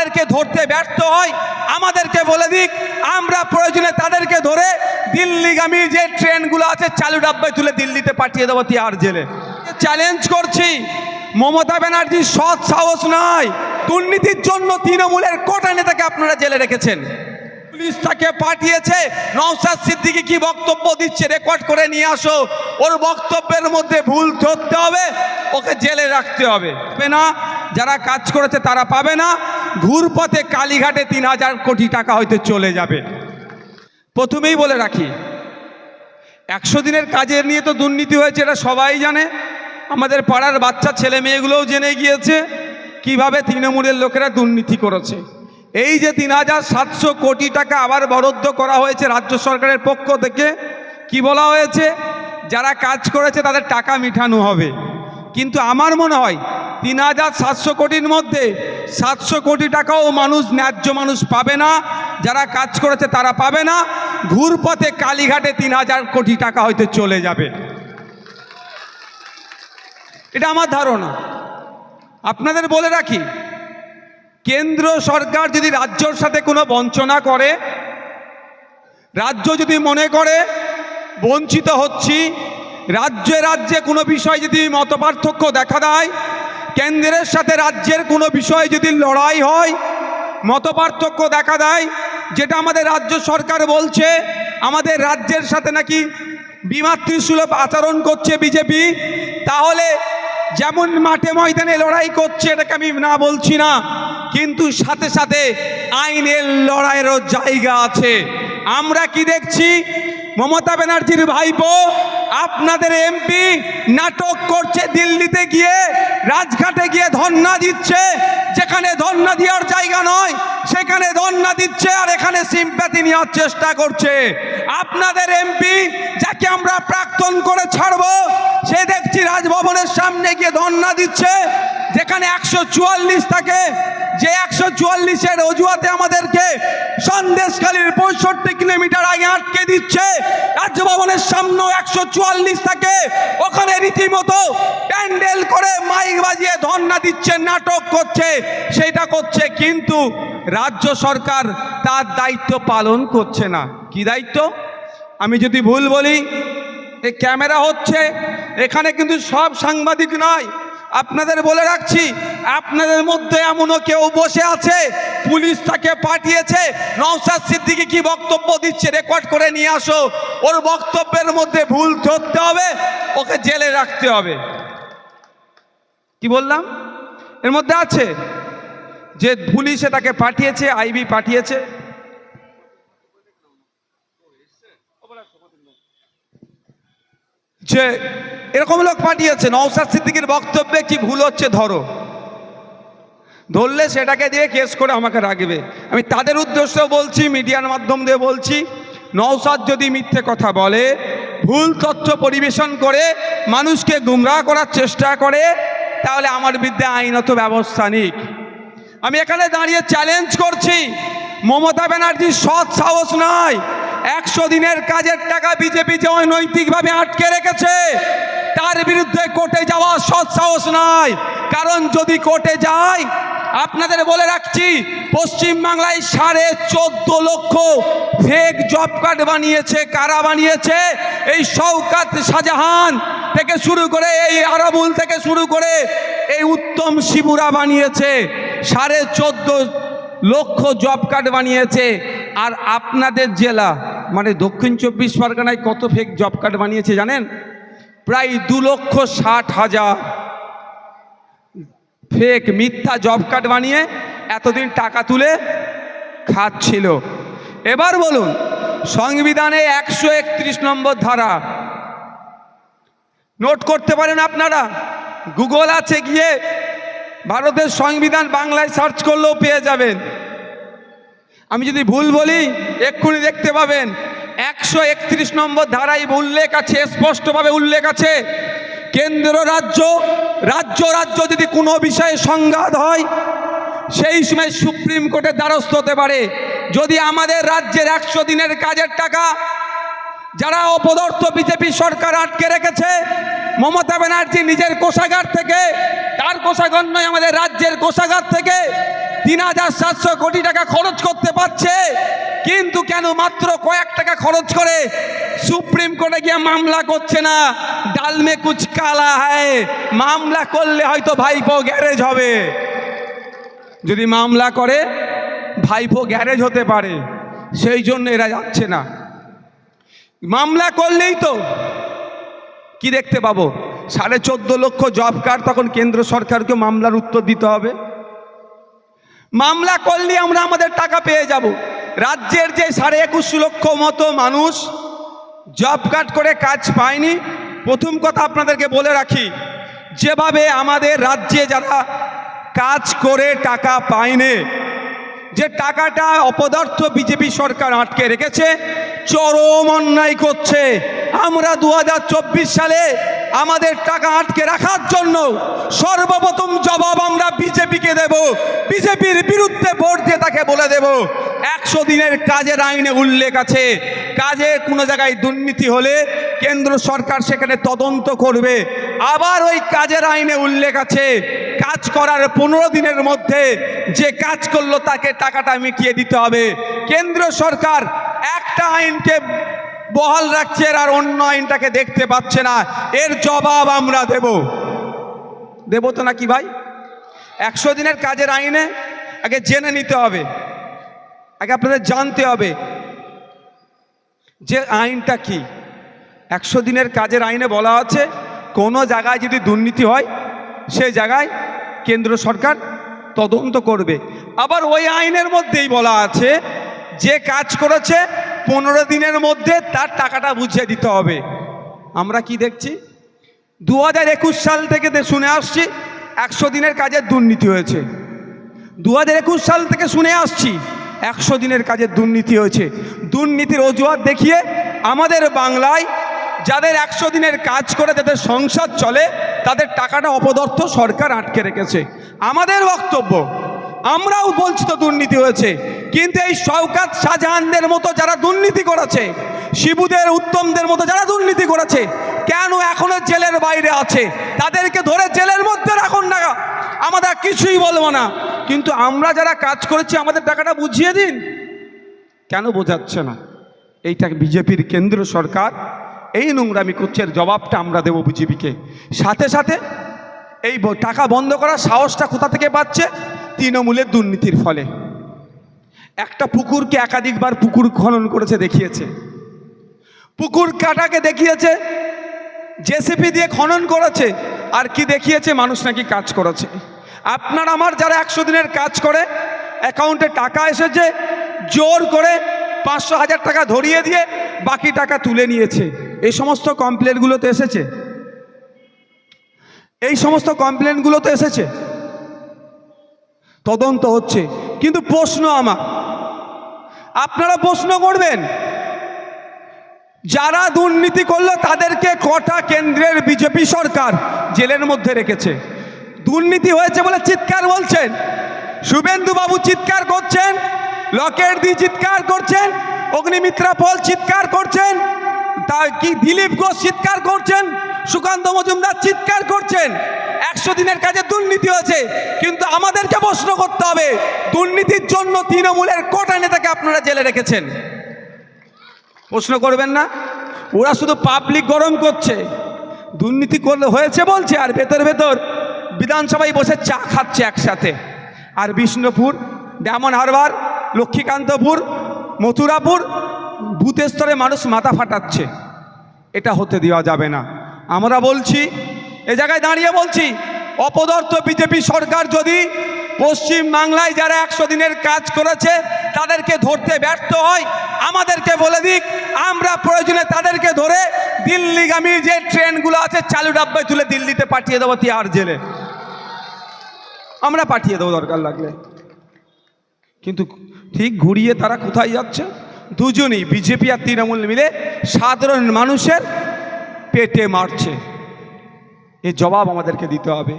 তাদেরকে ধরতে ব্যর্থ হয়, আমাদেরকে বলে দিক, আমরা প্রয়োজনে তাদেরকে ধরে দিল্লিগামী যে ট্রেনগুলো আছে চালু ডাব্বায় তুলে দিল্লিতে পাঠিয়ে দেবো তিহার জেলে। চ্যালেঞ্জ করছি। মমতা ব্যানার্জির সৎ সাহস নয় দুর্নীতির জন্য তৃণমূলের কোটা নেতাকে আপনারা জেলে রেখেছেন? পুলিশ তাকে পাঠিয়েছে। নওসাদ সিদ্দিকি কি বক্তব্য দিচ্ছে? রেকর্ড করে নিয়ে আসো। ওর বক্তব্যের মধ্যে ভুল ধরতে হবে, ওকে জেলে রাখতে হবে না? যারা কাজ করেছে তারা পাবে না। ঘুরপথে কালীঘাটে তিন হাজার কোটি টাকা হয়তো চলে যাবে। প্রথমেই বলে রাখি, একশো দিনের কাজের নিয়ে তো দুর্নীতি হয়েছে, এটা সবাই জানে। আমাদের পাড়ার বাচ্চা ছেলে মেয়েগুলোও জেনে গিয়েছে কীভাবে তৃণমূলের লোকেরা দুর্নীতি করেছে। এই যে তিন হাজার সাতশো কোটি টাকা আবার বরাদ্দ করা হয়েছে রাজ্য সরকারের পক্ষ থেকে, কি বলা হয়েছে? যারা কাজ করেছে তাদের টাকা মিঠানো হবে। কিন্তু আমার মনে হয় তিন হাজার সাতশো কোটির মধ্যে সাতশো কোটি টাকাও মানুষ, ন্যায্য মানুষ পাবে না। যারা কাজ করেছে তারা পাবে না। ঘুরপথে কালীঘাটে তিন হাজার কোটি টাকা হয়তো চলে যাবে। এটা আমার ধারণা। আপনাদের বলে রাখি, কেন্দ্র সরকার যদি রাজ্যর সাথে কোনো বঞ্চনা করে, রাজ্য যদি মনে করে, বঞ্চিত হচ্ছি, রাজ্যে রাজ্যে কোনো বিষয় যদি মতপার্থক্য দেখা দেয় কেন্দ্রের সাথে রাজ্যের কোনো বিষয়ে যদি লড়াই হয়, মতপার্থক্য দেখা দেয়, যেটা আমাদের রাজ্য সরকার বলছে, আমাদের রাজ্যের সাথে নাকি বিমাতৃসুলভ আচরণ করছে বিজেপি, তাহলে যেমন মাঠে ময়দানে লড়াই করছে, এটাকে আমি না বলছি না, কিন্তু সাথে সাথে আইনের লড়াইয়েরও জায়গা আছে। আমরা কি দেখছি? মমতা ব্যানার্জির ভাইপো আপনাদের এমপি নাটক করছে দিল্লিতে গিয়ে, রাজঘাটে গিয়ে ধর্না দিচ্ছে, যেখানে ধর্না দেওয়ার জায়গা নয়, সেখানে ধর্না দিচ্ছে আর এখানে সিম্প্যাথি নেওয়ার চেষ্টা করছে। আপনাদের এমপি যাকে আমরা প্রাক্তন করে ছাড়বো, সে দেখছি রাজভবনের সামনে গিয়ে ধর্না দিচ্ছে যেখানে একশো চুয়াল্লিশ থাকে, যে একশো চুয়াল্লিশের অজুহাতে আমাদেরকে সন্দেশখালীর পঁয়ষট্টি কিলোমিটার আগে আটকে দিচ্ছে। রাজভবনের সামনে একশো চুয়াল্লিশ থাকে। ওখানে রীতিমতো প্যান্ডেল করে মাইক বাজিয়ে ধর্না দিচ্ছে, নাটক করছে, সেটা করছে, কিন্তু রাজ্য সরকার তার দায়িত্ব পালন করছে না। কি দায়িত্ব? আমি যদি ভুল বলি এই ক্যামেরা হচ্ছে, এখানে কিন্তু সব সাংবাদিক নয়। আপনাদের বলে রাখছি, আপনাদের মধ্যে এমনও কেউ বসে আছে, পুলিশ তাকে পাঠিয়েছে। নওসাদ সিদ্দিকি কি বক্তব্য দিচ্ছে? রেকর্ড করে নিয়ে আসো। ওর বক্তব্যের মধ্যে ভুল ধরতে হবে, ওকে জেলে রাখতে হবে। কি বললাম? এর মধ্যে আছে যে পুলিশে তাকে পাঠিয়েছে, আইবি পাঠিয়েছে। যে এরকম লোক পাঠিয়েছে নওসাদ সিদ্দিকির বক্তব্যে কি ভুল হচ্ছে ধরো। ধরলে সেটাকে দিয়ে কেস করে আমাকে রাখবে। আমি তাদের উদ্দেশ্যেও বলছি, মিডিয়ার মাধ্যম দিয়ে বলছি নওসাদ যদি মিথ্যে কথা বলে, ভুল তথ্য পরিবেশন করে, মানুষকে গুমরাহ করার চেষ্টা করে, তাহলে আমার বিরুদ্ধে আইনত ব্যবস্থা নিক। আমি এখানে দাঁড়িয়ে চ্যালেঞ্জ করছি, মমতা ব্যানার্জির সৎ সাহস নয় একশো দিনের কাজের টাকা বিজেপি যে অনৈতিকভাবে আটকে রেখেছে, তার বিরুদ্ধে কোর্টে যাওয়া সৎ সাহস নয় কারণ যদি কোর্টে যায়, আপনাদের বলে রাখছি, পশ্চিমবাংলায় সাড়ে চোদ্দ লক্ষ ফেক জব কার্ড বানিয়েছে। কারা বানিয়েছে? এই শওকাত শাহজাহান থেকে শুরু করে, এই আরাবুল থেকে শুরু করে, এই উত্তম শিবুরা বানিয়েছে। সাড়ে চোদ্দ লক্ষ জব কার্ড বানিয়েছে। আর আপনাদের জেলা মানে দক্ষিণ চব্বিশ পরগনায় কত ফেক জব কার্ড বানিয়েছে জানেন? প্রায় দু লক্ষ ষাট হাজার। ফেক মিথ্যা জব কার্ড বানিয়ে এতদিন টাকা তুলে খাচ্ছিল। এবার বলুন, সংবিধানে একশো একত্রিশ নম্বর ধারা। নোট করতে পারেন আপনারা? গুগল আছে গিয়ে ভারতের সংবিধান বাংলায় সার্চ করলেও পেয়ে যাবেন। আমি যদি ভুল বলি, এক্ষুনি দেখতে পাবেন। একশো একত্রিশ নম্বর ধারায় উল্লেখ আছে, স্পষ্টভাবে উল্লেখ আছে। কেন্দ্র রাজ্য রাজ্য রাজ্য যদি কোনো বিষয়ে সংঘাত হয়, সেই সময় সুপ্রিম কোর্টের দ্বারস্থ হতে পারে। যদি আমাদের রাজ্যের একশো দিনের কাজের টাকা যারা অপদর্থ বিজেপি সরকার আটকে রেখেছে, মমতা ব্যানার্জি নিজের কোষাগার থেকে, তার কোষাগার নয়, আমাদের রাজ্যের কোষাগার থেকে তিন হাজার সাতশো কোটি টাকা খরচ করতে পারছে, কিন্তু কেন মাত্র কয়েক টাকা খরচ করে সুপ্রিম কোর্টে গিয়ে মামলা করছে না? ডালমে কুচ কালা হয়, মামলা করলে হয়তো ভাইপো গ্যারেজ হবে। যদি মামলা করে, ভাইপো গ্যারেজ হতে পারে, সেই জন্য এরা যাচ্ছে না। মামলা করলেই তো কি দেখতে পাবো? সাড়ে চোদ্দ লক্ষ জব কার্ড তখন কেন্দ্র সরকারকে মামলার উত্তর দিতে হবে। মামলা করলে আমরা আমাদের টাকা পেয়ে যাব। রাজ্যের যে সাড়ে একুশ লক্ষ মতো মানুষ জব কার্ড করে কাজ পায়নি, প্রথম কথা আপনাদেরকে বলে রাখি, যেভাবে আমাদের রাজ্যে যারা কাজ করে টাকা পায়নি, যে টাকাটা অপদার্থ বিজেপি সরকার আটকে রেখেছে, চরম অন্যায় করছে। আমরা দু হাজার চব্বিশ সালে আমাদের টাকা আটকে রাখার জন্য সর্বপ্রথম জবাব আমরা বিজেপিকে দেব। বিজেপির বিরুদ্ধে ভোট দিয়ে তাকে বলে দেব, একশো দিনের কাজের আইনে উল্লেখ আছে। কাজে কোনো জায়গায় দুর্নীতি হলে কেন্দ্র সরকার সেখানে তদন্ত করবে। আবার ওই কাজের আইনে উল্লেখ আছে, কাজ করার পনেরো দিনের মধ্যে যে কাজ করল তাকে টাকাটা মিটিয়ে দিতে হবে। কেন্দ্র সরকার একটা আইনকে বহাল রাখছে আর অন্য আইনটাকে দেখতে পাচ্ছে না। এর জবাব আমরা দেব। দেব তো নাকি ভাই? একশো দিনের কাজের আইনে আগে জেনে নিতে হবে। আগে আপনাদের জানতে হবে যে আইনটা কি। একশো দিনের কাজের আইনে বলা আছে, কোনো জায়গায় যদি দুর্নীতি হয় সেই জায়গায় কেন্দ্র সরকার তদন্ত করবে। আবার ওই আইনের মধ্যেই বলা আছে, যে কাজ করেছে পনেরো দিনের মধ্যে তার টাকাটা বুঝিয়ে দিতে হবে। আমরা কি দেখছি? দু হাজার একুশ সাল থেকে শুনে আসছি, একশো দিনের কাজের দুর্নীতি হয়েছে। দু হাজার একুশ সাল থেকে শুনে আসছি, একশো দিনের কাজের দুর্নীতি হয়েছে। দুর্নীতির অজুহাত দেখিয়ে আমাদের বাংলায় যাদের একশো দিনের কাজ করে যাদের সংসার চলে, তাদের টাকাটা অপদর্থ সরকার আটকে রেখেছে। আমাদের বক্তব্য আমরাও বলছি তো দুর্নীতি হয়েছে। কিন্তু এই শওকাত শাহজাহানদের মতো যারা দুর্নীতি করেছে, শিবুদের, উত্তমদের মতো যারা দুর্নীতি করেছে, কেন এখনও জেলের বাইরে আছে? তাদেরকে ধরে জেলের মধ্যে রাখুন না আমরা কিছুই বলব না। কিন্তু আমরা যারা কাজ করেছি, আমাদের টাকাটা বুঝিয়ে দিন। কেন বোঝাচ্ছে না? এইটা বিজেপির কেন্দ্র সরকার, এই নোংরামি করছে জবাবটা আমরা দেবো বিজেপিকে। সাথে সাথে এই টাকা বন্ধ করার সাহসটা কোথা থেকে পাচ্ছে? তৃণমূলের দুর্নীতির ফলে। একটা পুকুরকে একাধিকবার পুকুর খনন করেছে, দেখিয়েছে। পুকুর কাটাকে দেখিয়েছে, জেসিপি দিয়ে খনন করেছে, আর কি দেখিয়েছে, মানুষ নাকি কাজ করেছে। আপনার আমার যারা একশো দিনের কাজ করে, অ্যাকাউন্টে টাকা এসেছে, জোর করে পাঁচশো হাজার টাকা ধরিয়ে দিয়ে বাকি টাকা তুলে নিয়েছে। এই সমস্ত কমপ্লেনগুলো তো এসেছে? এই সমস্ত কমপ্লেনগুলো তো এসেছে? তদন্ত হচ্ছে। কিন্তু প্রশ্ন আমার, আপনারা প্রশ্ন করবেন, যারা দুর্নীতি করল তাদেরকে কটা কেন্দ্রের বিজেপি সরকার জেলের মধ্যে রেখেছে? দুর্নীতি হয়েছে বলে চিৎকার বলছেন শুভেন্দু বাবু চিৎকার করছেন লকেট দি চিৎকার করছেন, অগ্নিমিত্রা পল চিৎকার করছেন তা কি দিলীপ ঘোষ চিৎকার করছেন, সুকান্ত মজুমদার চিৎকার করছেন একশো দিনের কাজে দুর্নীতি হয়েছে, কিন্তু আমাদেরকে প্রশ্ন করতে হবে, দুর্নীতির জন্য তৃণমূলের কটা নেতাকে আপনারা জেলে রেখেছেন? প্রশ্ন করবেন না? ওরা শুধু পাবলিক গরম করছে। দুর্নীতি করলে হয়েছে বলছে, আর ভেতর ভেতর বিধানসভায় বসে চা খাচ্ছে একসাথে। আর Bishnupur, Diamond Harbour, Lakshmikantapur, Mathurapur booth স্তরে মানুষ মাথা ফাটাচ্ছে। এটা হতে দেওয়া যাবে না। আমরা বলছি এ জায়গায় দাঁড়িয়ে বলছি, অপদর্থ বিজেপি সরকার যদি পশ্চিম বাংলায় যারা একশো দিনের কাজ করেছে, তাদেরকে ধরতে ব্যর্থ হয়, আমাদেরকে বলে দিক, আমরা প্রয়োজনে তাদেরকে ধরে দিল্লিগামী যে ট্রেনগুলো আছে, চালু ডাব্বায় তুলে দিল্লিতে পাঠিয়ে দেবো তিহার জেলে। আমরা পাঠিয়ে দেবো দরকার লাগলে। কিন্তু ঠিক ঘুরিয়ে তারা কোথায় যাচ্ছে? দুজনেই বিজেপি আর তৃণমূল মিলে সাধারণ মানুষের পেটে মারছে। এ জবাব আমাদেরকে দিতে হবে।